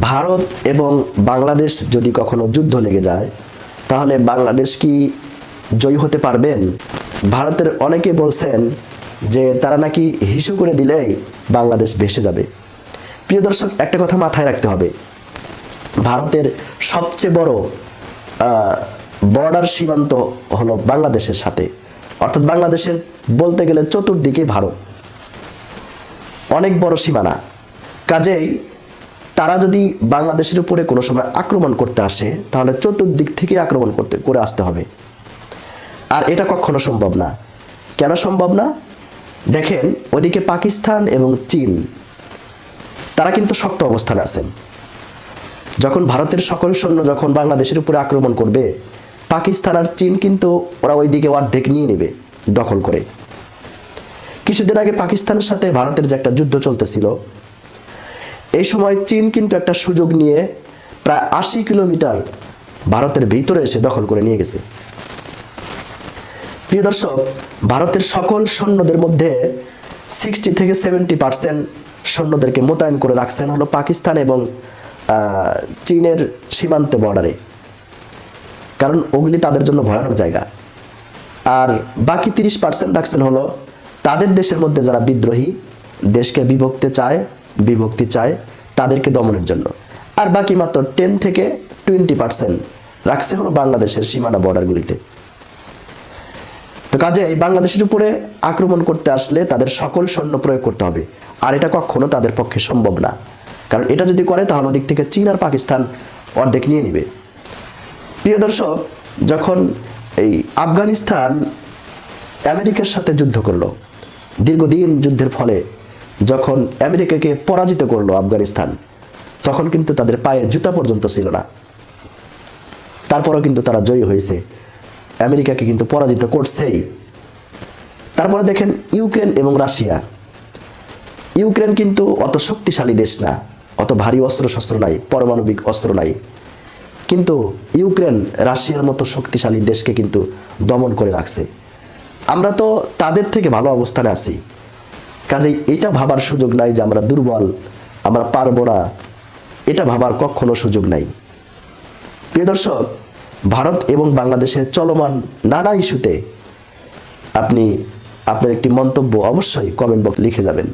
ভারত এবং বাংলাদেশ যদি কখনো যুদ্ধ লেগে যায়, তাহলে বাংলাদেশ কি জয়ী হতে পারবেন? ভারতের অনেকে বলছেন যে তারা নাকি হিসু করে দিলেই বাংলাদেশ ভেসে যাবে। প্রিয় দর্শক, একটা কথা মাথায় রাখতে হবে। ভারতের সবচেয়ে বড় বর্ডার সীমান্ত হলো বাংলাদেশের সাথে। অর্থাৎ বাংলাদেশের বলতে গেলে চতুর্দিকে ভারত। অনেক বড় সীমানা। কাজেই তারা যদি বাংলাদেশের উপরে কোনো সময় আক্রমণ করতে আসে, তাহলে চতুর্দিক থেকে আক্রমণ করতে, করে আসতে হবে। আর এটা কখনো সম্ভব না। কেন সম্ভব না? দেখেন, ওদিকে পাকিস্তান এবং চীন, তারা কিন্তু শক্ত অবস্থানে আছেন। যখন ভারতের সকল সৈন্য যখন বাংলাদেশের উপরে আক্রমণ করবে, পাকিস্তান আর চীন কিন্তু ওরা ওইদিকে অর্ধেক নিয়ে নেবে, দখল করে। কিছুদিন আগে পাকিস্তানের সাথে ভারতের যে একটা যুদ্ধ চলতেছিল এই সময় চীন কিন্তু একটা সুযোগ নিয়ে প্রায় আশি কিলোমিটার ভারতের ভিতরে এসে দখল করে নিয়ে গেছে। প্রিয় দর্শক, ভারতের সকল সৈন্যদের মধ্যে সিক্সটি থেকে সেভেন্টি পার্সেন্ট সৈন্যদেরকে মোতায়েন করে রাখছেন হলো পাকিস্তান এবং চীনের সীমান্ত বর্ডারে কারণ ওগুলি তাদের জন্য ভয়ানক জায়গা। আর বাকি তিরিশ পার্সেন্ট রাখছেন হলো তাদের দেশের মধ্যে যারা বিদ্রোহী, দেশকে বিভক্তি চায় বিভক্তি চায় তাদেরকে দমনের জন্য। আর বাকি মাত্র টেন থেকে টোয়েন্টি পার্সেন্ট রাখছে হলো বাংলাদেশের সীমানা বর্ডারগুলিতে। তো কাজে এই বাংলাদেশের উপরে আক্রমণ করতে আসলে তাদের সকল সৈন্য প্রয়োগ করতে হবে। আর এটা কখনো তাদের পক্ষে সম্ভব না। কারণ এটা যদি করে, তাহলে ওদিক থেকে চীন আর পাকিস্তান অর্ধেক নিয়ে নিবে। প্রিয় দর্শক, যখন এই আফগানিস্তান আমেরিকার সাথে যুদ্ধ করল, দীর্ঘদিন যুদ্ধের ফলে যখন আমেরিকাকে পরাজিত করল আফগানিস্তান, তখন কিন্তু তাদের পায়ে জুতা পর্যন্ত ছিল না। তারপরেও কিন্তু তারা জয়ী হয়েছে। আমেরিকাকে কিন্তু পরাজিত করছেই। তারপরে দেখেন ইউক্রেন এবং রাশিয়া। ইউক্রেন কিন্তু অত শক্তিশালী দেশ না, অত ভারী অস্ত্র শস্ত্র নাই, পারমাণবিক অস্ত্র নাই। কিন্তু ইউক্রেন রাশিয়ার মতো শক্তিশালী দেশকে কিন্তু দমন করে রাখছে। আমরা তো তাদের থেকে ভালো অবস্থানে আছি। কাজেই এটা ভাবার সুযোগ নাই যে আমরা দুর্বল, আমরা পারব না। এটা ভাবার কখনো সুযোগ নাই। প্রিয় দর্শক, ভারত এবং বাংলাদেশের চলমান নানা ইস্যুতে আপনি আপনার একটি মন্তব্য অবশ্যই কমেন্ট বক্স লিখে যাবেন।